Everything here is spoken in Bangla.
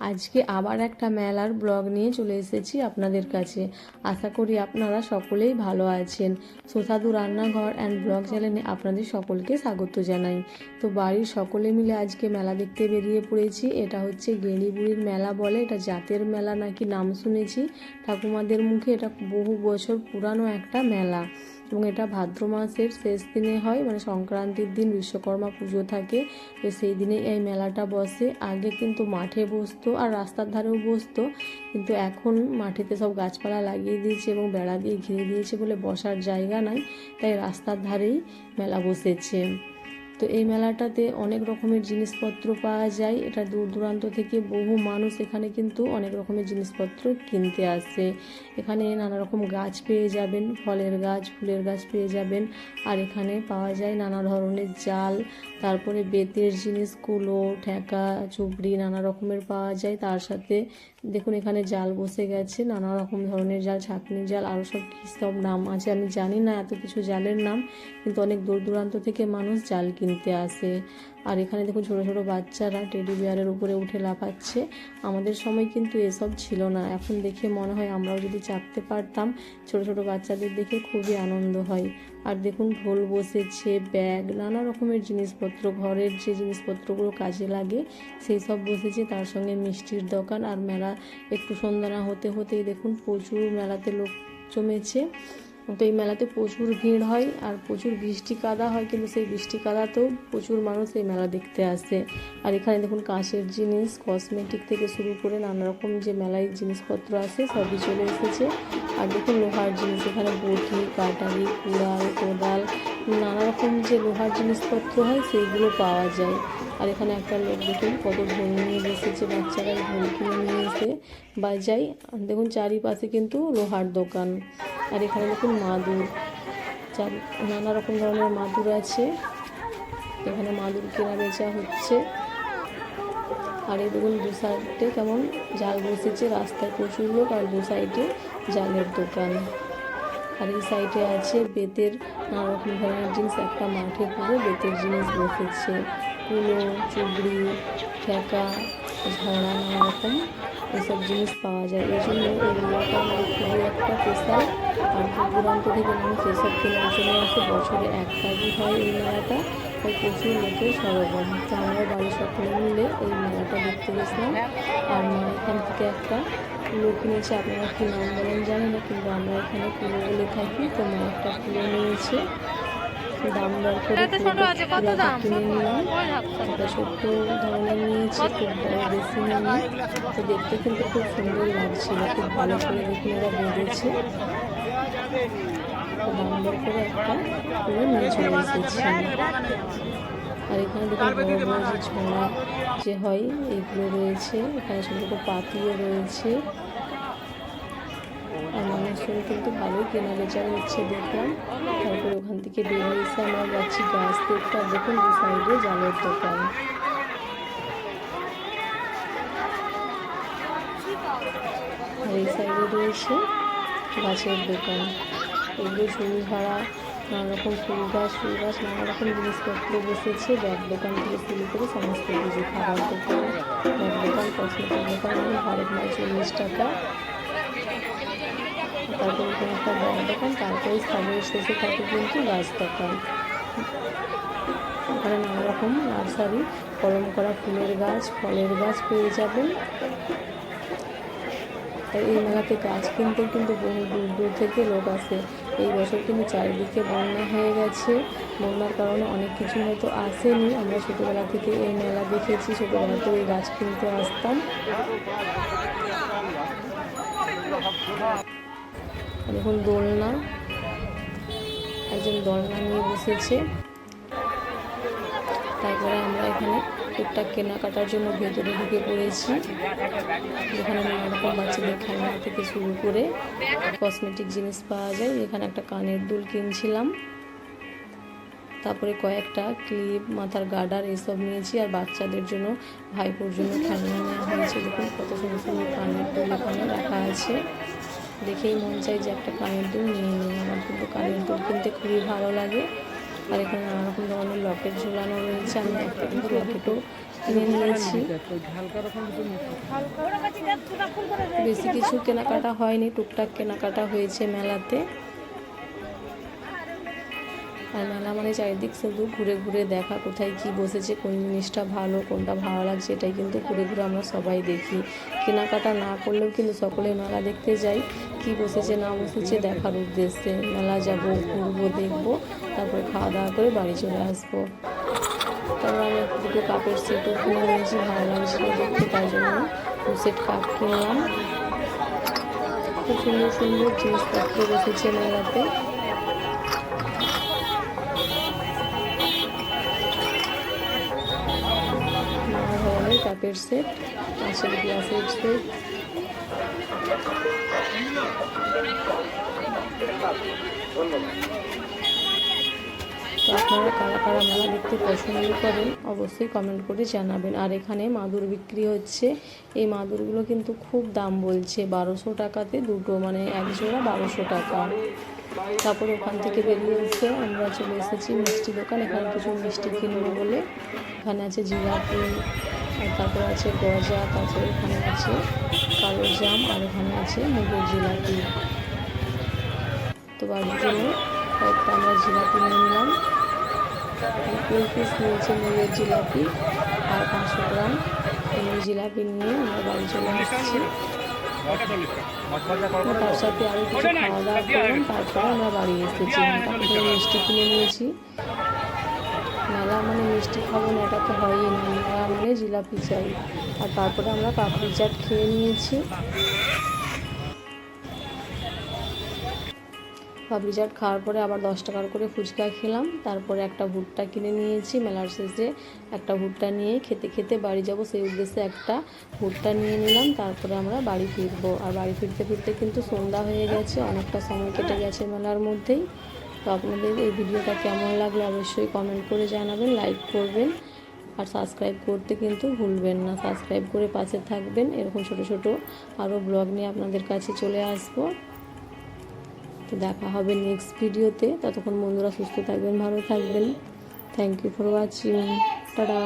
আজকে আবার একটা মেলার ব্লগ নিয়ে চলে এসেছি আপনাদের কাছে। আশা করি আপনারা সকলেই ভালো আছেন। সুস্বাদু রান্নাঘর অ্যান্ড ব্লগ চ্যানেলে আপনাদের সকলকে স্বাগত জানাই। তো বাড়ির সকলে মিলে আজকে মেলা দেখতে বেরিয়ে পড়েছি। এটা হচ্ছে গেঁড়িবুড়ির মেলা বলে, এটা জাতের মেলা নাকি নাম শুনেছি। ঠাকুমাদের মুখে এটা বহু বছর পুরানো একটা মেলা। এবং এটা ভাদ্র মাসের শেষ দিনে হয় মানে সংক্রান্তির দিন বিশ্বকর্মা পুজো থাকে। তো সেই দিনে এই মেলাটা বসে। আগে কিন্তু মাঠে বসতো আর রাস্তার ধারেও বসতো। কিন্তু এখন মাঠেতে সব গাছপালা লাগিয়ে দিয়েছে এবং বেড়া দিয়ে ঘিরে দিয়েছে বলে বসার জায়গা নাই। তাই রাস্তার ধারেই মেলা বসেছে। তো এই মেলাটাতে অনেক রকমের জিনিসপত্র পাওয়া যায়। এটা দূর দূরান্ত থেকে বহু মানুষ এখানে কিন্তু অনেক রকমের জিনিসপত্র কিনতে আসে। এখানে নানা রকম গাছ পেয়ে যাবেন, ফলের গাছ, ফুলের গাছ পেয়ে যাবেন। আর এখানে পাওয়া যায় নানা ধরনের জাল, তারপরে বেতের জিনিস, কুলো, ঠেকা, চুবড়ি নানা রকমের পাওয়া যায়। তার সাথে দেখুন এখানে জাল বসে গেছে, নানা রকম ধরনের জাল, ছাঁকনি জাল আরও সব কী সব নাম আছে আমি জানি না, এত কিছু জালের নাম। কিন্তু অনেক দূর দূরান্ত থেকে মানুষ জাল কিনতে আসে। আর এখানে দেখুন ছোটো ছোটো বাচ্চারা টেডি বিয়ারের উপরে উঠে লাফাচ্ছে। আমাদের সময় কিন্তু এসব ছিল না। এখন দেখে মনে হয় আমরাও যদি চাপতে পারতাম, ছোটো ছোটো বাচ্চাদের দেখে খুবই আনন্দ হয়। আর দেখুন ঢোল বসেছে, ব্যাগ, নানা রকমের জিনিসপত্র, ঘরের যে জিনিসপত্রগুলো কাজে লাগে, সেই সব বসেছে। তার সঙ্গে মিষ্টির দোকান আর মেলা। একটু সন্ধ্যা না হতে, হতেই দেখুন প্রচুর মেলাতে লোক জমেছে। তো এই মেলাতে প্রচুর ভিড় হয় আর প্রচুর বৃষ্টি কাদা হয়, কিন্তু সেই বৃষ্টি কাদাতেও প্রচুর মানুষ এই মেলা দেখতে আসে। আর এখানে দেখুন কাঁচের জিনিস কসমেটিক থেকে শুরু করে নানা রকম যে মেলায় জিনিসপত্র আছে সবই চলে এসেছে। আর দেখুন লোহার জিনিস, এখানে বটি, কাটারি, কুড়াল, কোদাল নানা রকম যে লোহার জিনিসপত্র হয়, সেইগুলো পাওয়া যায়। আর এখানে একটা লোক দেখুন, কত ঢোল নিয়ে বসেছে, বাচ্চারা ঢোল কিনে নিয়ে এসে বাজায়। আর দেখুন, চারিপাশে কিন্তু লোহার দোকান। আর এখানে দেখুন, মাদুর। চার নানা রকম ধরনের মাদুর আছে। এখানে মাদুর কেনা বেচা হচ্ছে। আর এই দেখুন, দু সাইডে কেমন জাল বসেছে। রাস্তায় প্রচুর লোক, আর দু সাইডে জালের দোকান। আর এই সাইডে আছে বেতের, নানা রকম ধরনের জিনিস, একটা মাঠে পুরো বেতের জিনিস বসেছে। কুলো, চুবড়ি, ঠেকা, ঝড়া, নানা রকম এসব জিনিস পাওয়া যায়। এই জন্য এই মেলাটা আমাদের খুবই একটা স্পেশাল আর দূর দূরান্ত থেকে মানুষ এসব কেনার জন্য আসে, বছরে একবারই হয় এই মেলাটা, তাই প্রচুর লোকের সরগম। তো আমরা বাড়ির সকলে মিলে এই মেলাটা দেখতে গেছিলাম। আর মা এখান থেকে একটা কুলো কিনেছে আপনারা কি নাম বলেন জানি না কিন্তু আমরা এখানে কুলো বলে থাকি তো মা একটা কুলো নিয়েছে। দাম দর করে কিনে নিলাম। একটা ছোট্ট ধরনের নিয়েছি খুব বড় বেশি নিয়ে। তো দেখতে কিন্তু খুব সুন্দর লাগছিল খুব ভালো করে দেখুন ওরা বেঁধেছে। দাম দর করে একটা পুরো নিয়ে চলে এসেছি। আর এখানে দেখুন বড় বড় যে ছড়া যে হয়, এগুলো রয়েছে। এখানে ছোটো পাতিও রয়েছে। আর মানুষজন কিন্তু ভালোই কেনা বেচা হচ্ছে দেখলাম। তারপরে ওখান থেকে বেরিয়ে এসে আমরা যাচ্ছি গাছ দেখতে। আর দেখুন, দু সাইডে জালের দোকান। আর এই সাইডে রয়েছে গাছের দোকান। এগুলো ঝুল ভাড়া। নানা রকম ফুল গাছ ফুল গাছ নানা রকম জিনিসপত্র বসেছে। ব্যাগ দোকান থেকে শুরু করে সমস্ত কিছু খাবার দোকান, ব্যাগ দোকান কসমেটিক দোকান, আমি ভারত মাল চল্লিশ টাকা। তারপরে এখানে একটা ব্যাগ দোকান, তারপরে স্থানীয় শেষে থাকে কিন্তু গাছ দোকান। ওখানে নানা রকম নার্সারি কলম করা ফুলের গাছ, ফলের গাছ পেয়ে যাবেন। তাই এই মেলাতে গাছ কিনতে কিন্তু বহু দূর দূর থেকে লোক আসে। এই বছর কিন্তু চারিদিকে বন্যা হয়ে গেছে। বন্যার কারণে অনেক কিছু হয়তো আসেনি। আমরা ছোটোবেলা থেকে এই মেলা দেখেছি ছোটোবেলাতেও এই গাছ কিনতে আসতাম। দেখুন দোলনা, একজন দোলনা নিয়ে বসেছে। তারপরে এখানে টুকটাক কেনাকাটার জন্য ভেতরে ঢুকে পড়েছি। যেখানে নানা রকম বাচ্চাদের খেলনা থেকে শুরু করে কসমেটিক জিনিস পাওয়া যায়। এখানে একটা কানের দুল কিনছিলাম। তারপরে কয়েকটা ক্লিপ মাথার গার্ডার এসব নিয়েছি আর বাচ্চাদের জন্য ভাইপোর জন্য খেলনা নেওয়া হয়েছে। দেখুন কত সুন্দর সুন্দর কানের দুল এখানে রাখা আছে। দেখেই মন চাই যে একটা কানের দুল নিয়ে নিই। আমার কিন্তু কানের দুল কিনতে খুবই ভালো লাগে। আর এখানে নানা রকম ধরনের লকেট ঝোলানো রয়েছে। আমি একটা কিন্তু লকেটও কিনে নিয়েছি। বেশি কিছু কেনাকাটা হয়নি। টুকটাক কেনাকাটা হয়েছে মেলাতে। আর মেলা মানে চারিদিক শুধু ঘুরে ঘুরে দেখা, কোথায় কি বসেছে, কোন জিনিসটা ভালো, কোনটা ভালো লাগছে, এটাই কিন্তু ঘুরে ঘুরে আমরা সবাই দেখি। কেনাকাটা না করলেও কিন্তু সকলে মেলা দেখতে যাই কি বসেছে, না বসেছে দেখার উদ্দেশ্যে। মেলা যাব, ঘুরবো, দেখব, তারপরে খাওয়া দাওয়া করে বাড়ি চলে আসব। তারপর আমি দুটো কাপের সেটও কিনে নিয়েছি, ভালো লাগছিল দেখতে, তাই জন্য দু সেট কাপ কিনলাম। খুব সুন্দর সুন্দর জিনিসপত্র বসেছে মেলাতে। সেট সেট আপনারা কারা কারা মেলা দেখতে পছন্দ করেন, অবশ্যই কমেন্ট করে জানাবেন। আর এখানে মাদুর বিক্রি হচ্ছে। এই মাদুরগুলো কিন্তু খুব দাম বলছে, বারোশো টাকাতে দুটো মানে এক জোড়া বারোশো টাকা। তারপরে ওখান থেকে বেরিয়ে এসে আমরা চলে এসেছি মিষ্টি দোকান। এখানে কিছু মিষ্টি কিনবো বলে। এখানে আছে আর তারপরে আছে গজা, তারপরে এখানে আছে কালো জাম, আর এখানে আছে মুগের জিলাপি। তো বাড়ির জন্য কয়েকটা আমরা জিলাপি নিয়ে নিলাম। তিন পিস নিয়েছে মুগের জিলাপি আর পাঁচশো গ্রাম এই জিলাপি নিয়ে আমরা বাড়ি চলে আসছি তার সাথে আরও কিছু খাওয়া দাওয়া করলাম, তারপরে আমরা বাড়ি এসেছি। মিষ্টি কিনে নিয়েছি। মানে মিষ্টি খাব না, এটা তো হয়ই না। মেলা মানে জিলাপি চাই। আর তারপরে আমরা পাপড়ি চাট খেয়ে নিয়েছি। পাপড়ি চাট খাওয়ার পরে আবার দশ টাকার করে ফুচকা খেলাম। তারপরে একটা ভুট্টা কিনে নিয়েছি। মেলার শেষে একটা ভুট্টা নিয়ে খেতে খেতে বাড়ি যাব, সেই উদ্দেশ্যে একটা ভুট্টা নিয়ে নিলাম। তারপরে আমরা বাড়ি ফিরবো। আর বাড়ি ফিরতে ফিরতে কিন্তু সন্ধ্যা হয়ে গেছে, অনেকটা সময় কেটে গেছে মেলার মধ্যেই। তো আপনাদের এই ভিডিওটা কেমন লাগল অবশ্যই কমেন্ট করে জানাবেন লাইক করবেন আর সাবস্ক্রাইব করতে কিন্তু ভুলবেন না। সাবস্ক্রাইব করে পাশে থাকবেন। এরকম ছোট ছোট আরও ব্লগ নিয়ে আপনাদের কাছে চলে আসব। তো দেখা হবে নেক্সট ভিডিওতে। ততক্ষণ বন্ধুরা সুস্থ থাকবেন, ভালো থাকবেন। Thank you for watching tata.